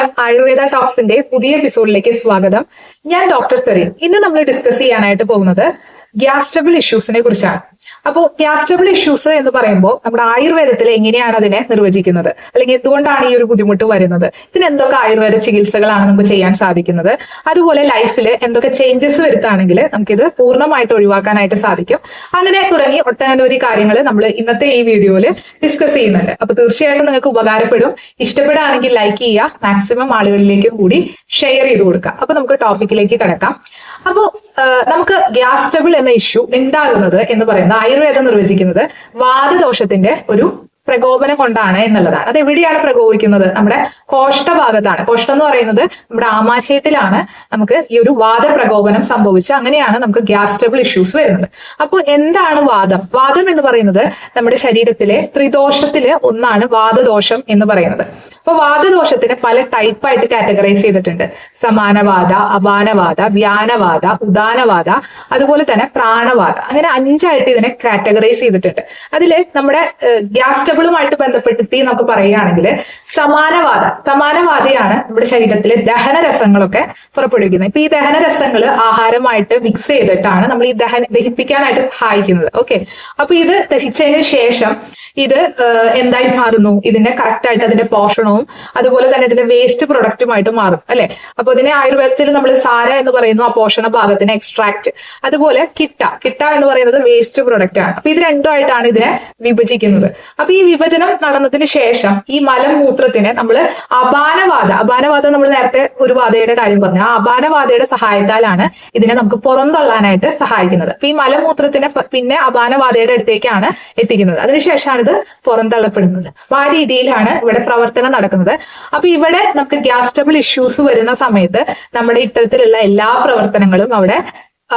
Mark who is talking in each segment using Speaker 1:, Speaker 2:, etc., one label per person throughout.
Speaker 1: നമസ്കാരം. ആയുർവേദ ടോക്സിന്റെ പുതിയ എപ്പിസോഡിലേക്ക് സ്വാഗതം. ഞാൻ ഡോക്ടർ സെറിൻ. ഇന്ന് നമ്മൾ ഡിസ്കസ് ചെയ്യാനായിട്ട് പോകുന്നത് ഗ്യാസ്ട്രബിൾ ഇഷ്യൂസിനെ കുറിച്ചാണ്. അപ്പോൾ ഗ്യാസ്ട്രബിൾ ഇഷ്യൂസ് എന്ന് പറയുമ്പോൾ നമ്മുടെ ആയുർവേദത്തിൽ എങ്ങനെയാണ് അതിനെ നിർവചിക്കുന്നത്? അല്ലെങ്കിൽ എന്തുകൊണ്ടാണ് ഈ ഒരു ബുദ്ധിമുട്ട് വരുന്നത്? ഇതിന് എന്തൊക്കെ ആയുർവേദ ചികിത്സകളാണ് നമുക്ക് ചെയ്യാൻ സാധിക്കുന്നത്? അതുപോലെ ലൈഫിൽ എന്തൊക്കെ ചേഞ്ചസ് വരുത്താണെങ്കിൽ നമുക്കിത് പൂർണമായിട്ട് ഒഴിവാക്കാനായിട്ട് സാധിക്കും. അങ്ങനെ തുടങ്ങി ഒട്ടനവധി കാര്യങ്ങൾ നമ്മൾ ഇന്നത്തെ ഈ വീഡിയോയിൽ ഡിസ്കസ് ചെയ്യുന്നുണ്ട്. അപ്പൊ തീർച്ചയായിട്ടും നിങ്ങൾക്ക് ഉപകാരപ്പെടും. ഇഷ്ടപ്പെടുകയാണെങ്കിൽ ലൈക്ക് ചെയ്യുക. മാക്സിമം ആളുകളിലേക്കും കൂടി ഷെയർ ചെയ്ത് കൊടുക്കുക. അപ്പൊ നമുക്ക് ടോപ്പിക്കിലേക്ക് കിടക്കാം. അപ്പോ നമുക്ക് ഗ്യാസ് ട്രബിൾ എന്ന ഇഷ്യൂ ഉണ്ടാകുന്നത് എന്ന് പറയുന്നത് ആയുർവേദം നിർവചിക്കുന്നത് വാതദോഷത്തിന്റെ ഒരു പ്രകോപനം കൊണ്ടാണ് എന്നുള്ളതാണ്. അത് എവിടെയാണ് പ്രകോപിക്കുന്നത്? നമ്മുടെ കോഷ്ടഭാഗത്താണ് കോഷ്ടം എന്ന് പറയുന്നത് നമ്മുടെ ആമാശയത്തിലാണ് നമുക്ക് ഈ ഒരു വാദപ്രകോപനം സംഭവിച്ച് അങ്ങനെയാണ് നമുക്ക് ഗ്യാസ് ട്രബിൾ ഇഷ്യൂസ് വരുന്നത്. അപ്പോൾ എന്താണ് വാദം? വാദം എന്ന് പറയുന്നത് നമ്മുടെ ശരീരത്തിലെ ത്രിദോഷത്തിലെ ഒന്നാണ് വാദദോഷം എന്ന് പറയുന്നത്. അപ്പൊ വാദദോഷത്തിന് പല ടൈപ്പായിട്ട് കാറ്റഗറൈസ് ചെയ്തിട്ടുണ്ട്. സമാനവാദ അപാനവാദ വ്യാനവാദ ഉദാനവാദ അതുപോലെ തന്നെ പ്രാണവാദ. അങ്ങനെ അഞ്ചായിട്ട് ഇതിനെ കാറ്റഗറൈസ് ചെയ്തിട്ടുണ്ട്. അതിൽ നമ്മുടെ ഗ്യാസ് ട്രബിളുമായിട്ട് ബന്ധപ്പെടുത്തി നമുക്ക് പറയുകയാണെങ്കിൽ സമാനവാദ. സമാനവാദയാണ് നമ്മുടെ ശരീരത്തിലെ ദഹനരസങ്ങളൊക്കെ പുറപ്പെടുവിക്കുന്നത്. ഇപ്പൊ ഈ ദഹനരസങ്ങൾ ആഹാരമായിട്ട് മിക്സ് ചെയ്തിട്ടാണ് നമ്മൾ ഈ ദഹന ദഹിപ്പിക്കാനായിട്ട് സഹായിക്കുന്നത്. ഓക്കെ? അപ്പൊ ഇത് ദഹിച്ചതിന് ശേഷം ഇത് എന്തായി മാറുന്നു? ഇതിന്റെ കറക്റ്റ് ആയിട്ട് അതിന്റെ പോഷണവും അതുപോലെ തന്നെ ഇതിന്റെ വേസ്റ്റ് പ്രൊഡക്റ്റുമായിട്ട് മാറും അല്ലെ? അപ്പൊ ഇതിനെ ആയുർവേദത്തിൽ നമ്മൾ സാര എന്ന് പറയുന്നു ആ പോഷണ ഭാഗത്തിന് എക്സ്ട്രാക്ട് അതുപോലെ കിട്ട. കിട്ട എന്ന് പറയുന്നത് വേസ്റ്റ് പ്രൊഡക്റ്റ് ആണ്. അപ്പൊ ഇത് രണ്ടുമായിട്ടാണ് ഇതിനെ വിഭജിക്കുന്നത്. അപ്പൊ ഈ വിഭജനം നടന്നതിന് ശേഷം ഈ മലമൂത്രത്തിനെ നമ്മൾ അപാനവാദ അപാനവാദ നമ്മൾ നേരത്തെ ഒരു വാദയുടെ കാര്യം പറഞ്ഞു. ആ അപാനവാദയുടെ സഹായത്താലാണ് ഇതിനെ നമുക്ക് പുറന്തള്ളാനായിട്ട് സഹായിക്കുന്നത്. അപ്പൊ ഈ മലമൂത്രത്തിനെ പിന്നെ അപാനവാദയുടെ അടുത്തേക്കാണ് എത്തിക്കുന്നത്. അതിനുശേഷമാണ് ഇത് പുറന്തള്ളപ്പെടുന്നത്. അപ്പൊ ആ രീതിയിലാണ് ഇവിടെ പ്രവർത്തനം നടക്കുന്നത്. അപ്പൊ ഇവിടെ നമുക്ക് ഗ്യാസ് ട്രബിൾ ഇഷ്യൂസ് വരുന്ന സമയത്ത് നമ്മുടെ ഇത്തരത്തിലുള്ള എല്ലാ പ്രവർത്തനങ്ങളും അവിടെ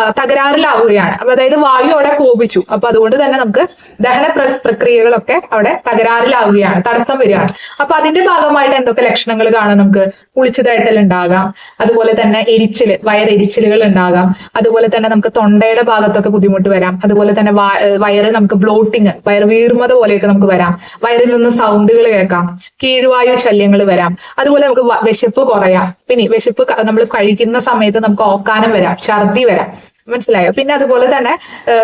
Speaker 1: തകരാറിലാവുകയാണ്. അപ്പൊ അതായത് വായു അവിടെ കോപിച്ചു. അപ്പൊ അതുകൊണ്ട് തന്നെ നമുക്ക് ദഹന പ്രക്രിയകളൊക്കെ അവിടെ തകരാറിലാവുകയാണ്. തടസ്സം വരികയാണ്. അപ്പൊ അതിന്റെ ഭാഗമായിട്ട് എന്തൊക്കെ ലക്ഷണങ്ങൾ കാണാം നമുക്ക്? കുളിച്ചതായിട്ടെല്ലാം ഉണ്ടാകാം. അതുപോലെ തന്നെ എരിച്ചിൽ വയറെരിച്ചിലുകൾ ഉണ്ടാകാം. അതുപോലെ തന്നെ നമുക്ക് തൊണ്ടയുടെ ഭാഗത്തൊക്കെ ബുദ്ധിമുട്ട് വരാം. അതുപോലെ തന്നെ വയറ് നമുക്ക് ബ്ലോട്ടിങ് വയർ വീർമത പോലെയൊക്കെ നമുക്ക് വരാം. വയറിൽ നിന്ന് സൗണ്ടുകൾ കേൾക്കാം. കീഴ്വായു ശല്യങ്ങൾ വരാം. അതുപോലെ നമുക്ക് വിശപ്പ് കുറയാം. പിന്നെ വിശപ്പ് നമ്മൾ കഴിക്കുന്ന സമയത്ത് നമുക്ക് ഓക്കാനം വരാം. ഛർദി വരാം. മനസ്സിലായോ? പിന്നെ അതുപോലെ തന്നെ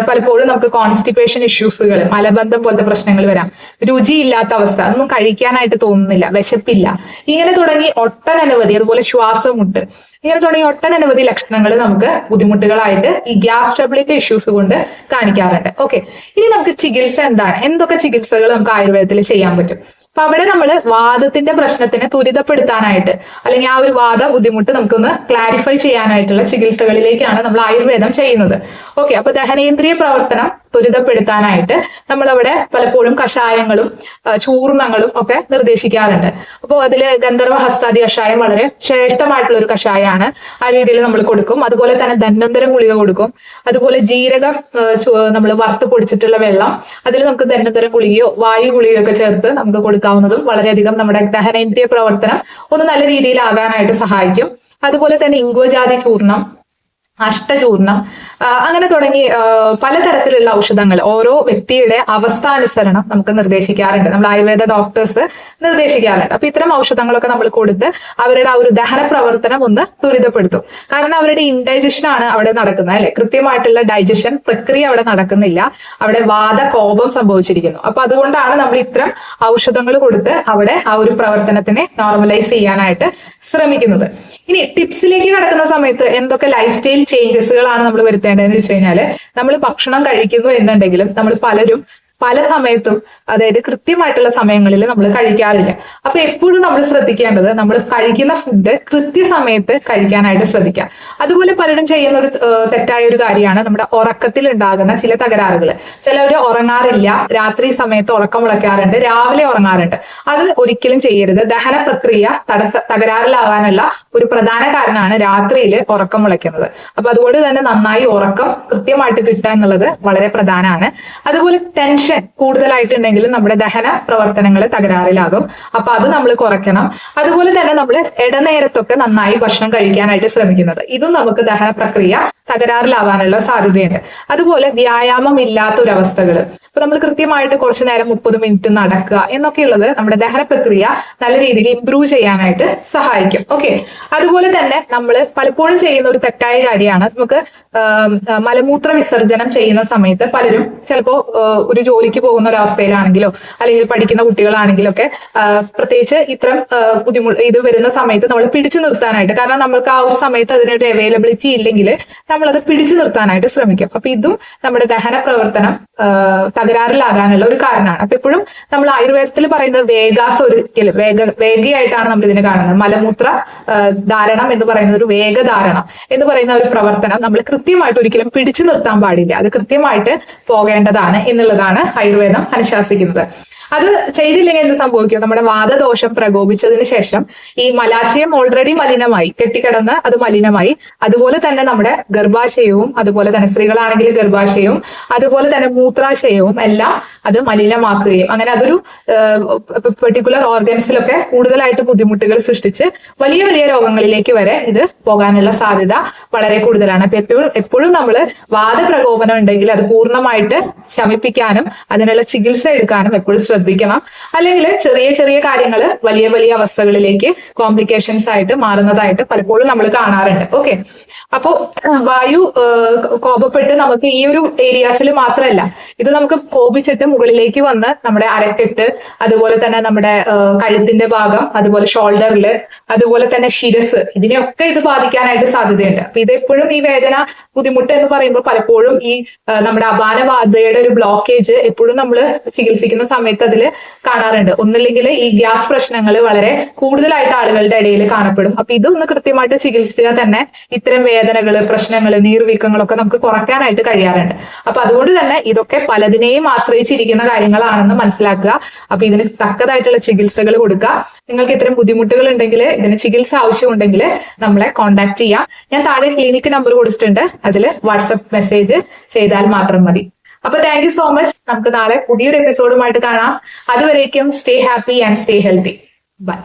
Speaker 1: പലപ്പോഴും നമുക്ക് കോൺസ്റ്റിപ്പേഷൻ ഇഷ്യൂസുകൾ മലബന്ധം പോലത്തെ പ്രശ്നങ്ങൾ വരാം. രുചിയില്ലാത്ത അവസ്ഥ അതൊന്നും കഴിക്കാനായിട്ട് തോന്നുന്നില്ല വിശപ്പില്ല. ഇങ്ങനെ തുടങ്ങി ഒട്ടനവധി അതുപോലെ ശ്വാസമുട്ട്. ഇങ്ങനെ തുടങ്ങി ഒട്ടനവധി ലക്ഷണങ്ങൾ നമുക്ക് ബുദ്ധിമുട്ടുകളായിട്ട് ഈ ഗ്യാസ് ട്രബിളിന്റെ ഇഷ്യൂസ് കൊണ്ട് കാണിക്കാറുണ്ട്. ഓക്കെ. ഇനി നമുക്ക് ചികിത്സ എന്താണ്? എന്തൊക്കെ ചികിത്സകൾ നമുക്ക് ആയുർവേദത്തിൽ ചെയ്യാൻ പറ്റും? അപ്പൊ അവിടെ നമ്മൾ വാദത്തിന്റെ പ്രശ്നത്തിന് ത്വരിതപ്പെടുത്താനായിട്ട് അല്ലെങ്കിൽ ആ ഒരു വാദ ബുദ്ധിമുട്ട് നമുക്കൊന്ന് ക്ലാരിഫൈ ചെയ്യാനായിട്ടുള്ള ചികിത്സകളിലേക്കാണ് നമ്മൾ ആയുർവേദം ചെയ്യുന്നത്. ഓക്കെ അപ്പൊ ദഹനേന്ദ്രിയ പ്രവർത്തനം ത്വരിതപ്പെടുത്താനായിട്ട് നമ്മൾ അവിടെ പലപ്പോഴും കഷായങ്ങളും ചൂർണങ്ങളും ഒക്കെ നിർദ്ദേശിക്കാറുണ്ട്. അപ്പോൾ അതിൽ ഗന്ധർവ ഹസ്താദി കഷായം വളരെ ശ്രേഷ്ഠമായിട്ടുള്ള ഒരു കഷായമാണ് ആ രീതിയിൽ നമ്മൾ കൊടുക്കും. അതുപോലെ തന്നെ ധന്വന്തരം ഗുളിക കൊടുക്കും. അതുപോലെ ജീരകം നമ്മൾ വറുത്ത് പൊടിച്ചിട്ടുള്ള വെള്ളം. അതിൽ നമുക്ക് ധന്വന്തരം ഗുളികയോ വായു ഗുളികയോ ഒക്കെ ചേർത്ത് നമുക്ക് കൊടുക്കാവുന്നതും വളരെയധികം നമ്മുടെ ദഹനേന്ദ്രിയ പ്രവർത്തനം ഒന്ന് നല്ല രീതിയിലാകാനായിട്ട് സഹായിക്കും. അതുപോലെ തന്നെ ഇംഗോജാതി ചൂർണം അഷ്ടചൂർണം അങ്ങനെ തുടങ്ങി പലതരത്തിലുള്ള ഔഷധങ്ങൾ ഓരോ വ്യക്തിയുടെ അവസ്ഥാനുസരണം നമുക്ക് നിർദ്ദേശിക്കാറുണ്ട്. നമ്മൾ ആയുർവേദ ഡോക്ടേഴ്സ് നിർദ്ദേശിക്കാറുണ്ട്. അപ്പൊ ഇത്തരം ഔഷധങ്ങളൊക്കെ നമ്മൾ കൊടുത്ത് അവരുടെ ആ ഒരു ദഹന പ്രവർത്തനം ഒന്ന് ത്വരിതപ്പെടുത്തും. കാരണം അവരുടെ ഇൻഡൈജഷൻ ആണ് അവിടെ നടക്കുന്നത് അല്ലെ? കൃത്യമായിട്ടുള്ള ഡൈജഷൻ പ്രക്രിയ അവിടെ നടക്കുന്നില്ല. അവിടെ വാദ കോപം സംഭവിച്ചിരിക്കുന്നു. അപ്പൊ അതുകൊണ്ടാണ് നമ്മൾ ഇത്തരം ഔഷധങ്ങൾ കൊടുത്ത് അവിടെ ആ ഒരു പ്രവർത്തനത്തിനെ നോർമലൈസ് ചെയ്യാനായിട്ട് ശ്രമിക്കുന്നത്. ഇനി ടിപ്സിലേക്ക് കടക്കുന്ന സമയത്ത് എന്തൊക്കെ ലൈഫ് സ്റ്റൈൽ ചേഞ്ചസുകളാണ് നമ്മൾ വരുത്തേണ്ടതെന്ന് വെച്ച് കഴിഞ്ഞാൽ നമ്മൾ ഭക്ഷണം കഴിക്കുന്നു എന്നുണ്ടെങ്കിലും നമ്മൾ പലരും പല സമയത്തും അതായത് കൃത്യമായിട്ടുള്ള സമയങ്ങളിൽ നമ്മൾ കഴിക്കാറില്ല. അപ്പൊ എപ്പോഴും നമ്മൾ ശ്രദ്ധിക്കേണ്ടത് നമ്മൾ കഴിക്കുന്ന ഫുഡ് കൃത്യസമയത്ത് കഴിക്കാനായിട്ട് ശ്രദ്ധിക്കുക. അതുപോലെ പലരും ചെയ്യുന്ന ഒരു തെറ്റായ ഒരു കാര്യമാണ് നമ്മുടെ ഉറക്കത്തിൽ ഉണ്ടാകുന്ന ചില തകരാറുകൾ ചിലവർ ഉറങ്ങാറില്ല രാത്രി സമയത്ത് ഉറക്കം മുളയ്ക്കാറുണ്ട് രാവിലെ ഉറങ്ങാറുണ്ട്. അത് ഒരിക്കലും ചെയ്യരുത്. ദഹന പ്രക്രിയ തടസ്സ തകരാറിലാവാനുള്ള ഒരു പ്രധാന കാരണമാണ് രാത്രിയിൽ ഉറക്കം മുളയ്ക്കുന്നത്. അപ്പൊ അതുകൊണ്ട് തന്നെ നന്നായി ഉറക്കം കൃത്യമായിട്ട് കിട്ടുക എന്നുള്ളത് വളരെ പ്രധാനമാണ്. അതുപോലെ ടെൻഷൻ ടെൻഷൻ കൂടുതലായിട്ടുണ്ടെങ്കിൽ നമ്മുടെ ദഹന പ്രവർത്തനങ്ങൾ തകരാറിലാകും. അപ്പൊ അത് നമ്മൾ കുറയ്ക്കണം. അതുപോലെ തന്നെ നമ്മൾ ഇടനേരത്തൊക്കെ നന്നായി ഭക്ഷണം കഴിക്കാനായിട്ട് ശ്രമിക്കുന്നത്. ഇതും നമുക്ക് ദഹന പ്രക്രിയ തകരാറിലാവാനുള്ള സാധ്യതയുണ്ട്. അതുപോലെ വ്യായാമം ഇല്ലാത്ത ഒരു അവസ്ഥകൾ ഇപ്പൊ നമ്മൾ കൃത്യമായിട്ട് കുറച്ചു നേരം മുപ്പത് മിനിറ്റ് നടക്കുക എന്നൊക്കെയുള്ളത് നമ്മുടെ ദഹന പ്രക്രിയ നല്ല രീതിയിൽ ഇംപ്രൂവ് ചെയ്യാനായിട്ട് സഹായിക്കും. ഓക്കെ അതുപോലെ തന്നെ നമ്മൾ പലപ്പോഴും ചെയ്യുന്ന ഒരു തെറ്റായ കാര്യമാണ്. നമുക്ക് മലമൂത്ര വിസർജനം ചെയ്യുന്ന സമയത്ത് പലരും ചിലപ്പോ ഒരു ജോലിക്ക് പോകുന്ന ഒരു അവസ്ഥയിലാണെങ്കിലോ അല്ലെങ്കിൽ പഠിക്കുന്ന കുട്ടികളാണെങ്കിലോ ഒക്കെ പ്രത്യേകിച്ച് ഇത്തരം ബുദ്ധിമുട്ട് ഇത് വരുന്ന സമയത്ത് നമ്മൾ പിടിച്ചു നിർത്താനായിട്ട് കാരണം നമ്മൾക്ക് ആ ഒരു സമയത്ത് അതിനൊരു അവൈലബിലിറ്റി ഇല്ലെങ്കിൽ നമ്മളത് പിടിച്ചു നിർത്താനായിട്ട് ശ്രമിക്കും. അപ്പൊ ഇതും നമ്മുടെ ദഹന പ്രവർത്തനം തകരാറിലാകാനുള്ള ഒരു കാരണമാണ്. അപ്പൊ എപ്പോഴും നമ്മൾ ആയുർവേദത്തിൽ പറയുന്നത് വേഗാസ് ഒരിക്കലും വേഗ വേഗയായിട്ടാണ് നമ്മൾ ഇതിനെ കാണുന്നത്. മലമൂത്ര ധാരണം എന്ന് പറയുന്നത് ഒരു വേഗധാരണം എന്ന് പറയുന്ന ഒരു പ്രവർത്തനം നമ്മൾ കൃത്യമായിട്ട് ഒരിക്കലും പിടിച്ചു നിർത്താൻ പാടില്ല. അത് കൃത്യമായിട്ട് പോകേണ്ടതാണ് എന്നുള്ളതാണ് ആയുർവേദം അനുശാസിക്കുന്നത്. അത് ചെയ്തില്ലെങ്കിൽ എന്ത് സംഭവിക്കും? നമ്മുടെ വാദദോഷം പ്രകോപിച്ചതിന് ശേഷം ഈ മലാശയം ഓൾറെഡി മലിനമായി കെട്ടിക്കിടന്ന് അത് മലിനമായി. അതുപോലെ തന്നെ നമ്മുടെ ഗർഭാശയവും അതുപോലെ തന്നെ സ്ത്രീകളാണെങ്കിൽ ഗർഭാശയവും അതുപോലെ തന്നെ മൂത്രാശയവും എല്ലാം അത് മലിനമാക്കുകയും. അങ്ങനെ അതൊരു പെർട്ടിക്കുലർ ഓർഗൻസിലൊക്കെ കൂടുതലായിട്ട് ബുദ്ധിമുട്ടുകൾ സൃഷ്ടിച്ച് വലിയ വലിയ രോഗങ്ങളിലേക്ക് വരെ ഇത് പോകാനുള്ള സാധ്യത വളരെ കൂടുതലാണ്. അപ്പൊ എപ്പോഴും എപ്പോഴും നമ്മൾ വാദപ്രകോപനം ഉണ്ടെങ്കിൽ അത് പൂർണമായിട്ട് ശമിപ്പിക്കാനും അതിനുള്ള ചികിത്സ എടുക്കാനും എപ്പോഴും ശ്രദ്ധിക്കണം. അല്ലെങ്കിൽ ചെറിയ ചെറിയ കാര്യങ്ങൾ വലിയ വലിയ അവസ്ഥകളിലേക്ക് കോംപ്ലിക്കേഷൻസ് ആയിട്ട് മാറുന്നതായിട്ട് പലപ്പോഴും നമ്മൾ കാണാറുണ്ട്. ഓക്കെ അപ്പോ വായു കോപപ്പെട്ട് നമുക്ക് ഈ ഒരു ഏരിയാസിൽ മാത്രമല്ല ഇത് നമുക്ക് കോപിച്ചിട്ട് മുകളിലേക്ക് വന്ന് നമ്മുടെ അരക്കെട്ട് അതുപോലെ തന്നെ നമ്മുടെ കഴുത്തിന്റെ ഭാഗം അതുപോലെ ഷോൾഡറിൽ അതുപോലെ തന്നെ ശിരസ് ഇതിനെയൊക്കെ ഇത് ബാധിക്കാനായിട്ട് സാധ്യതയുണ്ട്. അപ്പൊ ഇതെപ്പോഴും ഈ വേദന ബുദ്ധിമുട്ട് എന്ന് പറയുമ്പോൾ പലപ്പോഴും ഈ നമ്മുടെ അപാനബാധയുടെ ഒരു ബ്ലോക്കേജ് എപ്പോഴും നമ്മൾ ചികിത്സിക്കുന്ന സമയത്ത് അതിൽ കാണാറുണ്ട്. ഒന്നില്ലെങ്കിൽ ഈ ഗ്യാസ് പ്രശ്നങ്ങൾ വളരെ കൂടുതലായിട്ട് ആളുകളുടെ ഇടയിൽ കാണപ്പെടും. അപ്പൊ ഇതൊന്ന് കൃത്യമായിട്ട് ചികിത്സിച്ചാൽ തന്നെ ഇത്തരം വേദനകൾ പ്രശ്നങ്ങൾ നീർവീക്കങ്ങളൊക്കെ നമുക്ക് കുറയ്ക്കാനായിട്ട് കഴിയാറുണ്ട്. അപ്പൊ അതുകൊണ്ട് തന്നെ ഇതൊക്കെ പലതിനെയും ആശ്രയിച്ചിരിക്കുന്ന കാര്യങ്ങളാണെന്ന് മനസ്സിലാക്കുക. അപ്പൊ ഇതിന് തക്കതായിട്ടുള്ള ചികിത്സകൾ കൊടുക്കുക. നിങ്ങൾക്ക് ഇത്തരം ബുദ്ധിമുട്ടുകൾ ഉണ്ടെങ്കിൽ ഇതിന് ചികിത്സ ആവശ്യമുണ്ടെങ്കിൽ നമ്മളെ കോൺടാക്ട് ചെയ്യാം. ഞാൻ താഴെ ക്ലിനിക്ക് നമ്പർ കൊടുത്തിട്ടുണ്ട്. അതിൽ വാട്സപ്പ് മെസ്സേജ് ചെയ്താൽ മാത്രം മതി. അപ്പൊ താങ്ക് യു സോ മച്ച് നമുക്ക് നാളെ പുതിയൊരു എപ്പിസോഡുമായിട്ട് കാണാം. അതുവരേക്കും stay happy and stay healthy bye